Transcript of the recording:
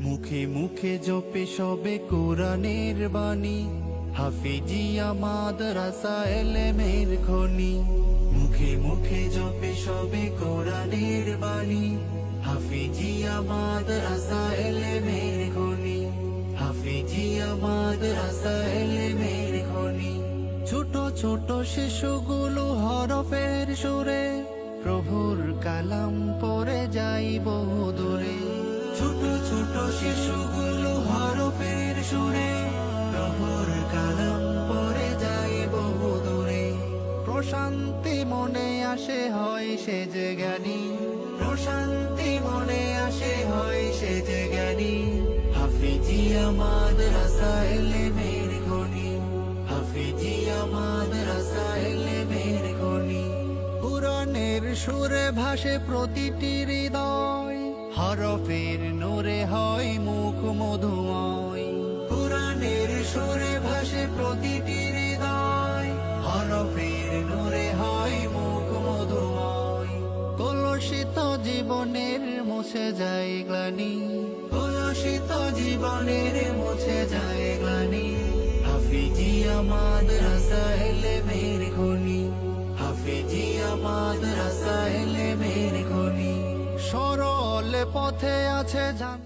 মুখে মুখে জপে সবে কোরআনের বাণী। হাফিজিয়া মাদ্রাসা এলেমের খনি। মুখে মুখে জপে সবে কোরআনের বাণী। হাফিজিয়া মাদ্রাসা এলেমের খনি। হাফিজিয়া মাদ্রাসা এলেমের খনি। ছোট ছোট শিশুগুলো হরফের সুরে। প্রভুর কালাম পরে যাই বহু দূরে। ছোট ছোট শিশুগুলো হরফের সুরে প্রভুর কালাম পরে যাই বহু দূরে। প্রশান্তি মনে আসে, হয় সে যে জ্ঞানী। প্রশান্তি মনে আসে, হয় সে যে জ্ঞানী। হাফিজিয়া মাদ্রাসা এলেমের খনি। হাফিজিয়া মাদ্রাসা এলেমের খনি। পুরাণের সুরে ভাসে প্রতিটি হৃদয়। হরফের নূরে হয় মুখ মধুময়। পুরাণের সুরে ভাসে প্রতিটি হৃদয়। হরফের নূরে হয় মুখ মধুময়। কলসিত জীবনের মুছে যায় গ্লানি। কলসিত জীবনের মুছে যায় গ্লানি। হাফিজিয়া মাদ্রাসা এলেমের খনি। হাফিজিয়া মাদ্রাসা এলেমের পথে আছে জান